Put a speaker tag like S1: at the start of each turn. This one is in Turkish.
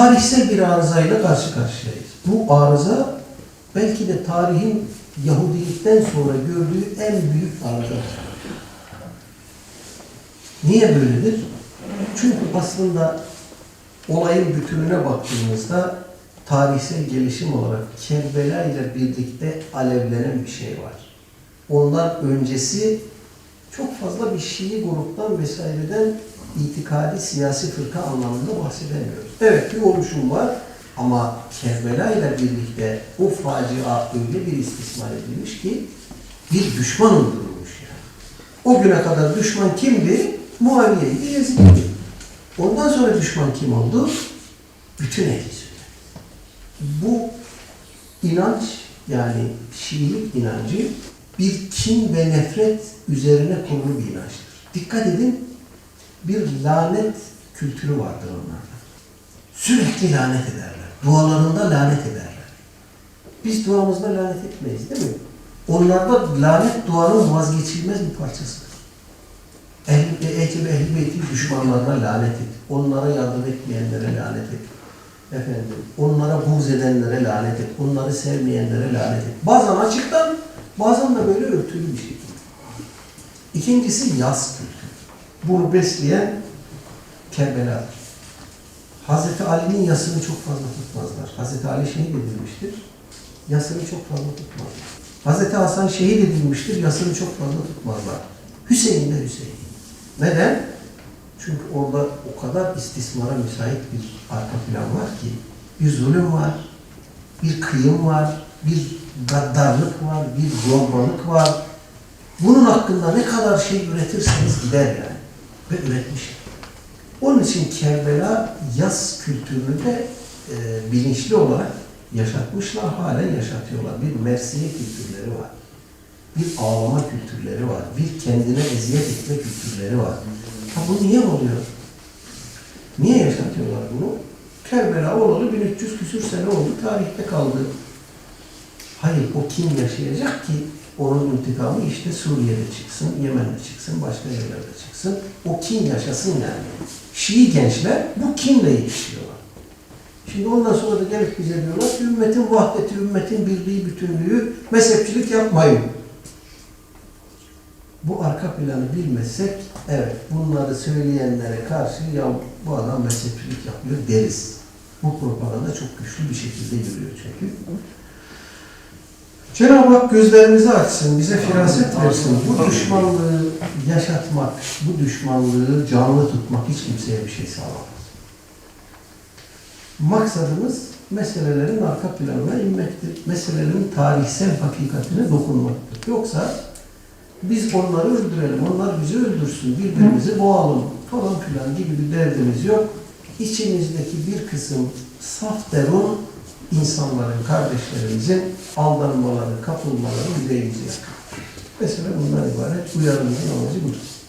S1: tarihsel bir arızayla karşı karşıyayız. Bu arıza belki de tarihin Yahudilikten sonra gördüğü en büyük arızadır. Niye böyledir? Çünkü aslında olayın bütününe baktığımızda tarihsel gelişim olarak Kerbela ile birlikte alevlenen bir şey var. Ondan öncesi çok fazla bir Şii gruptan vesaireden itikadi siyasi fırka anlamında bahsedemiyoruz. Evet bir oluşum var ama Kerbela ile birlikte o facia öyle bir istismar edilmiş ki bir düşman öldürülmüş yani. O güne kadar düşman kimdi? Muaviye'ydi, Yezid'di. Ondan sonra düşman kim oldu? Bütün ehli. Bu inanç yani Şiilik inancı bir kin ve nefret üzerine kurulu bir inançtır. Dikkat edin bir lanet kültürü vardır onlarda. Sürekli lanet ederler. Dualarında lanet ederler. Biz duamızda lanet etmeyiz değil mi? Onlarda lanet duanın vazgeçilmez bir parçasıdır. Ehli, ehli, ehli beytin düşmanlarına lanet et. Onlara yardım etmeyenlere lanet et. Efendim, onlara buğz edenlere lanet et. Onları sevmeyenlere lanet et. Bazen açıktan, bazen de böyle örtülü bir şekilde. İkincisi yas kültürü. Bunu besleyen Kerbela'dır. Hazreti Ali'nin yasını çok fazla tutmazlar. Hazreti Ali şehit edilmiştir. Yasını çok fazla tutmazlar. Hazreti Hasan şehit edilmiştir. Yasını çok fazla tutmazlar. Hüseyin de Hüseyin. Neden? Çünkü orada o kadar istismara müsait bir arka plan var ki bir zulüm var, bir kıyım var, bir gaddarlık var, bir zorbalık var. Bunun hakkında ne kadar şey üretirseniz gider yani. Ve üretmiş. Onun için Kerbela yaz kültürünü de e, bilinçli olarak yaşatmışlar, halen yaşatıyorlar. Bir mersiye kültürleri var. Bir ağlama kültürleri var. Bir kendine eziyet etme kültürleri var. Ha bu niye oluyor? Niye yaşatıyorlar bunu? Kerbela olalı 1300 küsür sene oldu, tarihte kaldı. Hayır, o kim yaşayacak ki onun intikamı işte Suriye'de çıksın, Yemen'de çıksın, başka yerlerde çıksın. O kim yaşasın yani. Şii gençler bu kinle yetişiyorlar. Şimdi ondan sonra da gelip bize diyorlar ki ümmetin vahdeti, ümmetin birliği, bütünlüğü, mezhepçilik yapmayın. Bu arka planı bilmezsek, evet bunları söyleyenlere karşı ya bu adam mezhepçilik yapıyor deriz. Bu propaganda çok güçlü bir şekilde yürüyor çünkü. Cenab-ı Hak gözlerimizi açsın, bize firaset versin. Bu düşmanlığı yaşatmak, bu düşmanlığı canlı tutmak hiç kimseye bir şey sağlamaz. Maksadımız meselelerin arka planına inmektir. Meselelerin tarihsel hakikatine dokunmaktır. Yoksa biz onları öldürelim, onlar bizi öldürsün, birbirimizi boğalım falan filan gibi bir derdimiz yok. İçimizdeki bir kısım saf derun insanların, kardeşlerimizin aldanmaları, kapılmaları yüreğimizi yakar. Mesela bundan ibaret uyarımızın amacı budur.